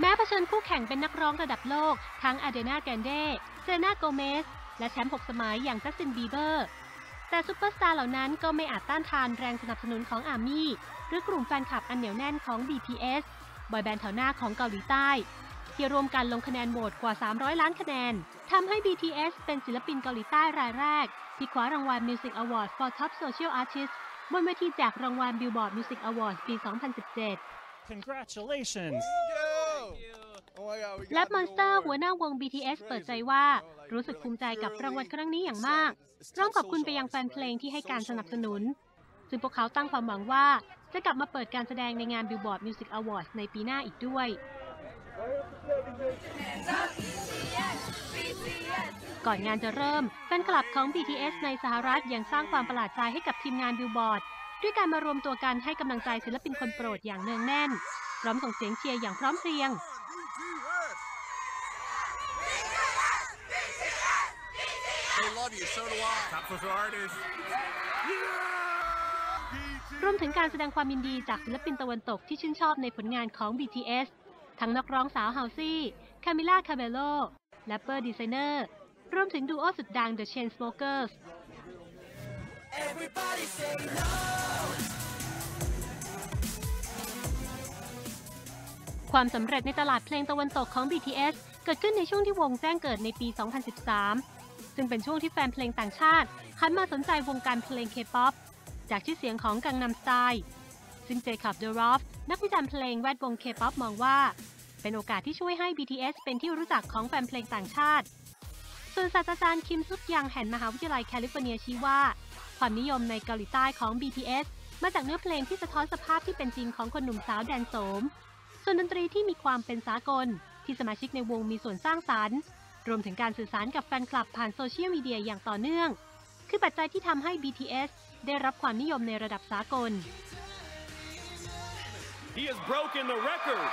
แม้เผชิญคู่แข่งเป็นนักร้องระดับโลก ทั้งอาเดนาแกนเดเซนาโกเมส และแชมป์6สมัยอย่างจัสตินบีเบอร์ แต่ซูเปอร์สตาร์เหล่านั้นก็ไม่อาจต้านทานแรงสนับสนุนของอาร์มี่หรือกลุ่มแฟนคลับอันเหนียวแน่นของ BTS บอยแบนด์แถวหน้าของเกาหลีใต้ ที่รวมกันลงคะแนนโหวตกว่า 300 ล้านคะแนนทำให้ BTS เป็นศิลปินเกาหลีใต้รายแรก ที่คว้ารางวัล Music Award for Top Social Artist บนเวทีแจกรางวัล Billboard Music Awards ปี 2017 Congratulations. และมอนสเตอร์หัวหน้าวง BTS เปิดใจว่า รู้สึกภูมิใจกับรางวัลครั้งนี้อย่างมากพร้อมขอบคุณไปยังแฟนเพลงที่ให้การสนับสนุน ซึ่งพวกเขาตั้งความหวังว่าจะกลับมาเปิดการแสดงในงาน Billboard Music Awards ในปีหน้าอีกด้วย ก่อนงานจะเริ่ม แฟนคลับของ BTS ในสหรัฐยังสร้างความประหลาดใจให้กับทีมงาน Billboard ด้วยการมารวมตัวกันให้กำลังใจศิลปินคนโปรดอย่างเนืองแน่น พร้อมส่งเสียงเชียร์อย่างพร้อมเพรียง They love you, so do I. Top social artist. รวมถึงการแสดงความยินดีจากศิลปินตะวันตกที่ชื่นชอบในผลงานของ BTS ทั้งนักร้องสาวเฮาซี่ คามิล่า คาเบโลแรปเปอร์ดีไซเนอร์ รวมถึงดูโอสุดดัง The Chainsmokers ความสำเร็จในตลาดเพลงตะวันตกของ BTS เกิดขึ้นในช่วงที่วงแจ้งเกิดในปี 2013 ซึ่งเป็นช่วงที่แฟนเพลงต่างชาติหันมาสนใจวงการเพลงเคป๊อปจากชื่อเสียงของกังนำสไตล์ซึ่งเจคับเดอรอฟนักวิจารณ์เพลงแวดวงเคป๊อปมองว่า เป็นโอกาสที่ช่วยให้ BTS เป็นที่รู้จักของแฟนเพลงต่างชาติ ส่วนศาสตราจารย์คิมซุกยังแห่งมหาวิทยาลัยแคลิฟอร์เนียชี้ว่า ความนิยมในเกาหลีใต้ของ BTS มาจากเนื้อเพลงที่สะท้อนสภาพที่เป็นจริงของคนหนุ่มสาวแดนโสม ส่วนดนตรีที่มีความเป็นสากล ที่สมาชิกในวงมีส่วนสร้างสรรค์ รวมถึงการสื่อสารกับแฟนคลับผ่านโซเชียลมีเดียอย่างต่อเนื่อง คือปัจจัยที่ทำให้ BTS ได้รับความนิยมในระดับสากล He has broken the record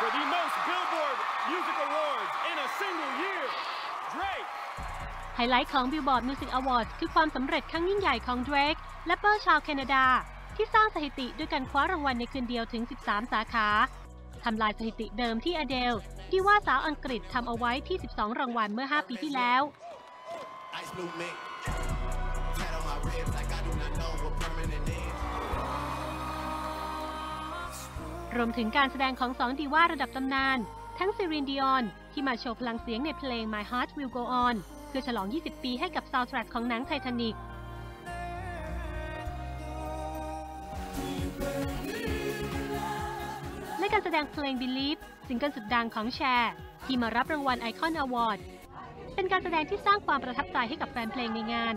for the most Billboard Music Awards in a single year. Drake. ไฮไลท์ของ Billboard Music Awards คือความสำเร็จครั้งยิ่งใหญ่ของ Drake และเปอร์ชาวแคนาดา ที่สร้างสถิติด้วยการคว้ารางวัลในคืนเดียวถึง 13 สาขา ทำลายสถิติเดิมที่อเดลดีว่าสาวอังกฤษทำเอาไว้ที่ 12 รางวัลเมื่อ 5 ปีที่แล้ว Ice blue mink. Tat on my ribs like I do not know what permanent is. รวมถึงการแสดงของสองดีว่าระดับตำนาน ทั้งซีรีนดิออน ที่มาโชว์พลังเสียงในเพลง My Heart Will Go On เพื่อฉลอง 20 ปีให้กับซาวด์แทร็กของหนังไททานิก และการแสดงเพลง Believe ซิงเกิลสุดดังของแชร์ ที่มารับรางวัลไอคอนอวอร์ดเป็นการแสดงที่สร้างความประทับใจให้กับแฟนเพลงในงาน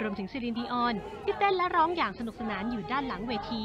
รวมถึงซิรินดิออน ที่เต้นและร้องอย่างสนุกสนานอยู่ด้านหลังเวที